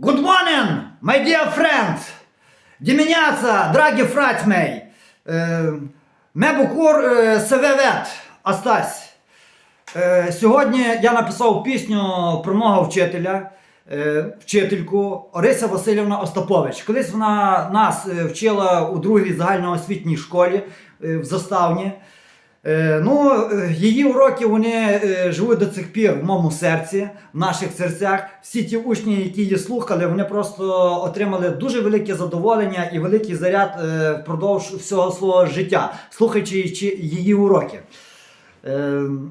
Good morning, my dear friends! Драгі фраць мей! Е, Ме букур е, севевет, Астась. Е, Сьогодні я написав пісню про мого вчителя, е, вчительку Орися Васильівна Остапович. Колись вона нас е, вчила у другій загальноосвітній школі в Заставні. Е, Ну, е, її уроки вони е, живуть до цих пір в моєму серці, в наших серцях. Всі ті учні, які її слухали, вони просто отримали дуже велике задоволення і великий заряд впродовж всього свого життя, слухаючи її- уроки.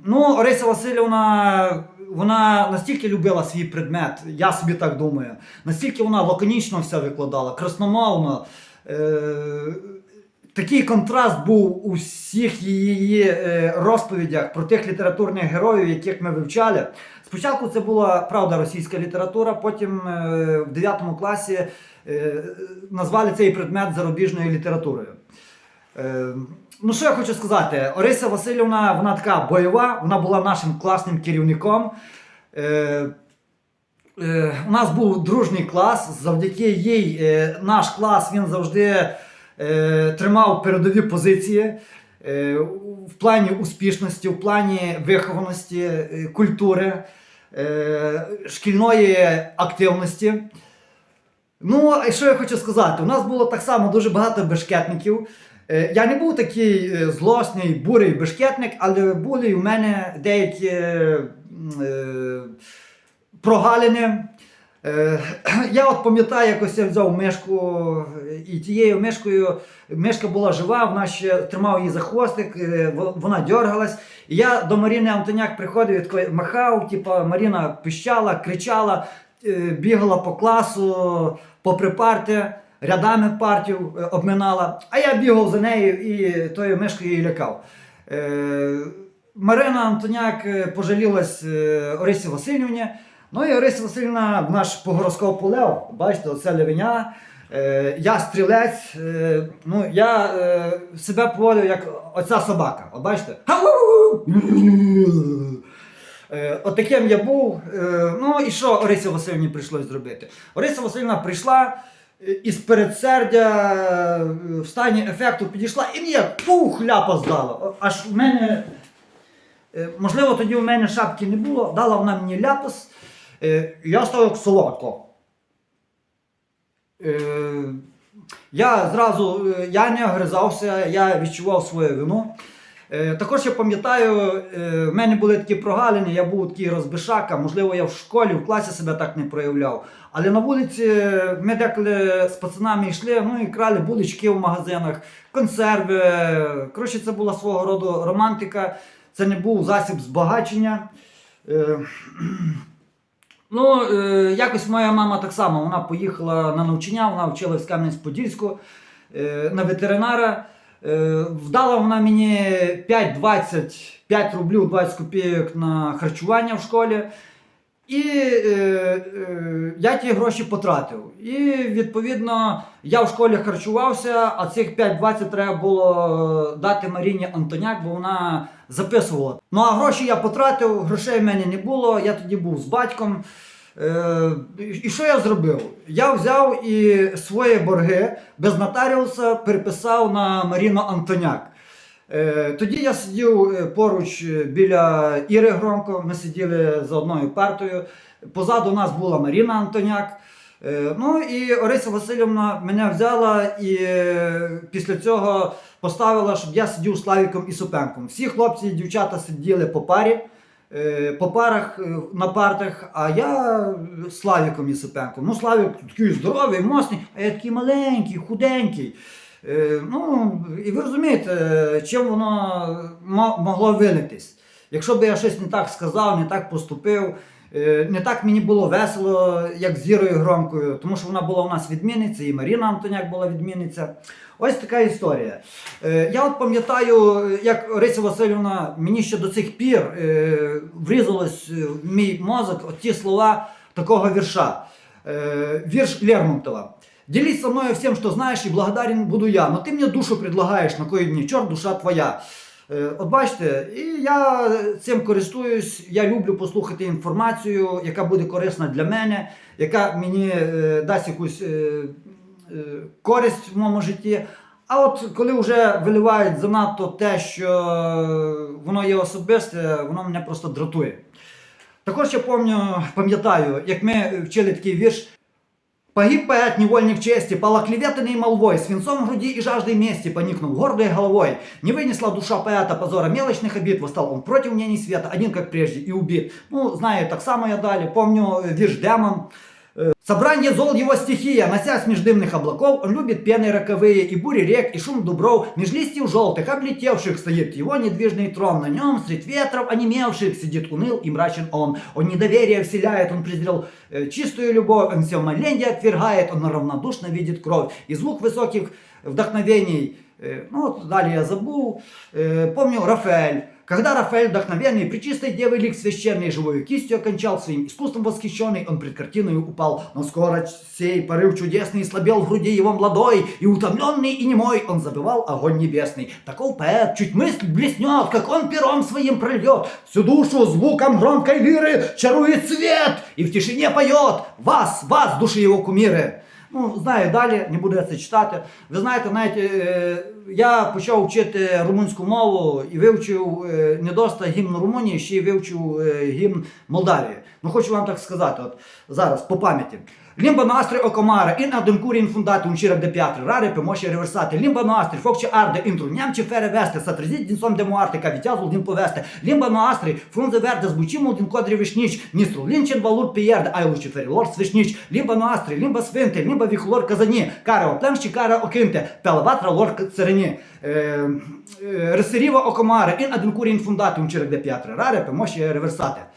Ну, Орися Васильівна, вона настільки любила свій предмет, я собі так думаю, настільки вона лаконічно все викладала, красномовно. Такий контраст був у всіх її е, розповідях про тих літературних героїв, яких ми вивчали. Спочатку це була правда російська література, потім е, в 9 класі е, назвали цей предмет зарубіжною літературою. Ну, що я хочу сказати? Орися Васильівна, вона така бойова, вона була нашим класним керівником. У нас був дружній клас. Завдяки їй наш клас він завжди тримав передові позиції е, в плані успішності, в плані вихованості, е, культури, е, шкільної активності. Ну, і що я хочу сказати? У нас було так само дуже багато бешкетників. Е, Я не був такий е, злосний, бурий бешкетник, але були у мене деякі е, е, прогалини. Е, Я от пам'ятаю, якось я взяв мишку, е, і тією мишкою мишка була жива, вона ще тримав її за хвостик, е, вона дергалась. Я до Маріни Антоняк приходив і махав, типу, Маріна пищала, кричала, е, бігала по класу, попри парти, рядами партів обминала. А я бігав за нею і тою мишкою її лякав. Марина Антоняк пожалілась Орисі Васильівні. Ну і Орися Васильівна наш по гороскопу Лев, бачите, оце левеня. Е, я стрілець, е, ну я е, себе поводив як оця собака. От бачите? Е, я був. Е, Ну і що Орисі Васильівні прийшлось зробити? Орися Васильівна прийшла е, із передсердя е, в стані ефекту підійшла і мені пух ляпа здала. Аж в мене, е, можливо, тоді у мене шапки не було, дала вона мені ляпас. Е, Я став як солодко. Е, Я зразу е, я не огризався, я відчував свою вину. Е, Також я пам'ятаю, в мене були такі прогалини, я був такий розбишака, можливо, я в школі, в класі себе так не проявляв. Але на вулиці ми деколи з пацанами йшли, ну і крали булочки в магазинах, консерви. Коротше, це була свого роду романтика, це не був засіб збагачення. Ну, е, якось моя мама так само, вона поїхала на навчання, вона вчилась в Кам'янець-Подільську е, на ветеринара. Е, вдала вона мені 5-20, 5 рублів 20 копійок на харчування в школі. І е, е, я ті гроші потратив. І відповідно я в школі харчувався, а цих 5-20 треба було дати Маріні Антоняк, бо вона записувала. Ну а гроші я потратив, грошей в мене не було. Я тоді був з батьком. Е, і що я зробив? Я взяв і свої борги без нотаріуса переписав на Маріну Антоняк. Е, Тоді я сидів е, поруч е, біля Іри Громко, ми сиділи за одною партою. Позаду нас була Маріна Антоняк. Ну і Орися Васильівна мене взяла і після цього поставила, щоб я сидів з Славіком і Супенком. Всі хлопці і дівчата сиділи по парі, по парах на партах, а я з Славіком і Супенком. Ну, Славік такий здоровий, моцний, а я такий маленький, худенький. Е, Ну, і ви розумієте, чим воно могло вилитись. Якщо б я щось не так сказав, не так поступив, е, не так мені було весело, як з Зірою Громкою, тому що вона була у нас відмінниця, і Маріна Антоняк була відмінниця. Ось така історія. Е, Я от пам'ятаю, як Орися Васильівна мені ще до цих пір врізалось в мій мозок ті слова такого вірша. Вірш Лермонтова. Делись со мною всем, что знаешь, и благодарен буду я. Но ты мне душу предлагаешь на кое дни, черт, душа твоя. Е, От бачите, і я цим користуюсь. Я люблю послухати інформацію, яка буде корисна для мене, яка мені е, дасть якусь е, користь в моєму житті. А от коли вже виливають занадто те, що воно є особисте, воно мене просто дратує. Також я пам'ятаю, як ми вчили такий вірш. Погиб поэт, невольник чести, пал оклеветанный молвой, свинцом в груди и жаждой мести поникнул гордой головой. Не вынесла душа поэта позора мелочных обид, восстал он против мнений света, один как прежде и убит. Ну, знаю, так само я дали, помню э, вирш демон. Э, Собрание зол его стихия, носясь меж дымных облаков, он любит пены роковые и бури рек, и шум дубров, меж листьев желтых, облетевших, стоит его недвижный трон, на нем средь ветров онемевших сидит уныл и мрачен он. Он недоверие вселяет, он презрел э, чистую любовь, он все моленье отвергает, он равнодушно видит кровь, и звук высоких вдохновений. Э, Ну, вот далее я забыл. Э, Помню Рафаэль. Когда Рафаэль, вдохновенный, при чистой девы лик священный, живою кистью окончал своим искусством восхищенный, он пред картиной упал. Но скоро сей порыв чудесный слабел в груди его младой, и утомленный и немой он забывал огонь небесный. Таков поэт, чуть мысль блеснет, как он пером своим прольет, всю душу звуком громкой лиры чарует свет, и в тишине поет «Вас, вас, души его кумиры». Ну, знаю далі, не буду я це читати. Ви знаєте, е, я почав вчити румунську мову і вивчив е, не доста гімн Румунії, й вивчив е, гімн Молдавії. Ну хочу вам так сказати, зараз по пам'яті. Un șirep de piatră, rare pe moșe reversate. Limba noastră, foc ce arde, într-un neam ce fere veste, s-a trezit din somn de moarte, ca viteazul din poveste. Limba noastră, frunză verde, zbucimul din codri veșnici, nistrul lincen valuri pe ierde, ai luciferilor sfâșnici. Limba noastră, limba sfântă, limba care o cânte, pe la vatra lor țărăni. Răsăriva o comară, în adâncuri infundate un șirep de piatră, rare pe moșe reversate.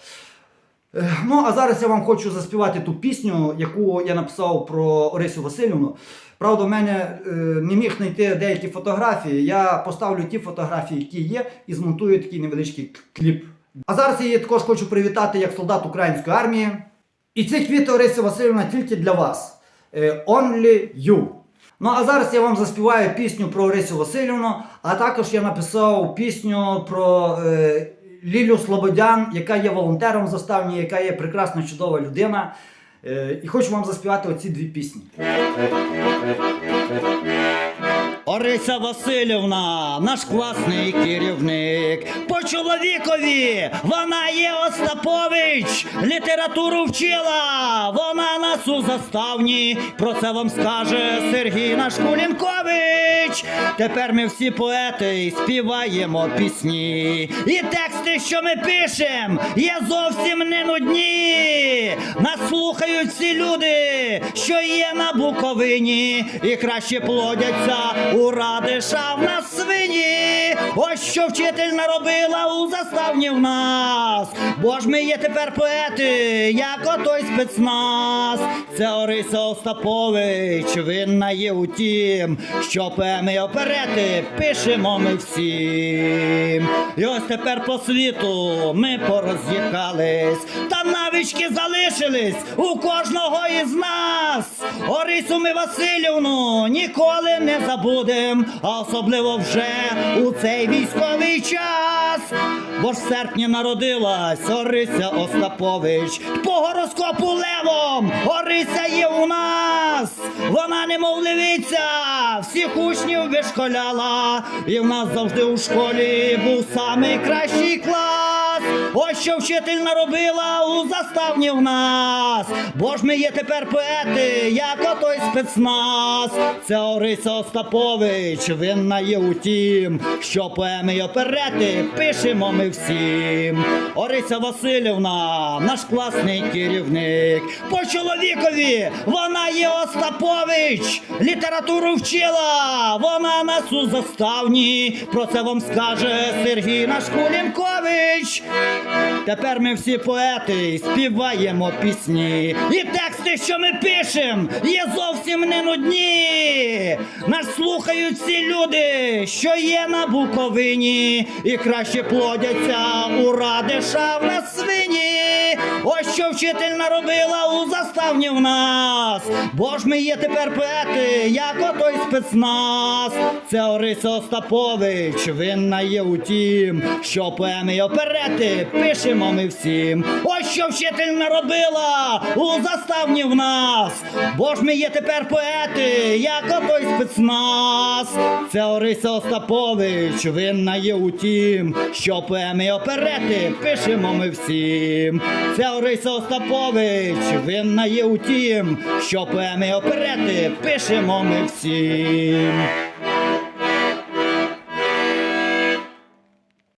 Е, Ну, а зараз я вам хочу заспівати ту пісню, яку я написав про Орисю Васильівну. Правда, в мене е, не міг знайти деякі фотографії. Я поставлю ті фотографії, які є, і змонтую такий невеличкий кліп. А зараз я її також хочу привітати як солдат української армії. І ці квіти Орися Васильівна тільки для вас. Е, Only you. Ну а зараз я вам заспіваю пісню про Орисю Васильівну, а також я написав пісню про е, Лілю Слободян, яка є волонтером в заставні, яка є прекрасна чудова людина. Е, і хочу вам заспівати оці дві пісні. Орися Васильівна, наш класний керівник. По чоловікові вона є Остапович, літературу вчила, вона нас у заставні. Про це вам скаже Сергій наш Кулінкович. Тепер ми всі поети співаємо пісні. І тексти, що ми пишем, є зовсім не нудні. Нас слухають всі люди, що є на Буковині, і краще плодяться у радиша в нас свині. Ось що вчитель наробила у заставні в нас. Бо ж ми є тепер поети, як отой спецназ. Це Ориса Остапович, винна є у тім, що поеми оперети пишемо ми всім. І ось тепер по світу ми пороз'їхались, та навички залишились у кожного із нас. Орису ми Васильівну ніколи не забудем, а особливо вже у цей військовий час. Бо ж в серпні народилась Орися Остапович. По гороскопу левом Орися є у нас. Вона немов левиця, всіх учнів вишколяла. І в нас завжди у школі був самий кращий клас. Ось що вчитель наробила у заставні в нас. Бо ж ми є тепер поети, як отой спецназ. Це Орися Остапович, винна є у тім, що поеми й оперети пишемо ми всім. Орися Васильівна, наш класний керівник. По чоловікові вона є Остапович, літературу вчила, вона нас у заставні. Про це вам скаже Сергій наш Кулінкович. Тепер ми всі поети співаємо пісні. І тексти, що ми пишем, є зовсім не нудні. Нас слухають всі люди, що є на Буковині, і краще плодяться у радиша в нас свині. Ось що вчитель наробила у заставні в нас. Бо ж ми є тепер поети, як отой спецназ. Це Ориса Остапович, винна є у тім, що поеми оперети пишемо ми всім. Ось що вчитель наробила у заставні в нас, бо ж ми є тепер поети, як отой спецназ. Це Ориса Остапович, винна є у тім, що поеми оперети пишемо ми всім. Це Ориса Остапович, винна є у тім, що поеми оперети пишемо ми всім.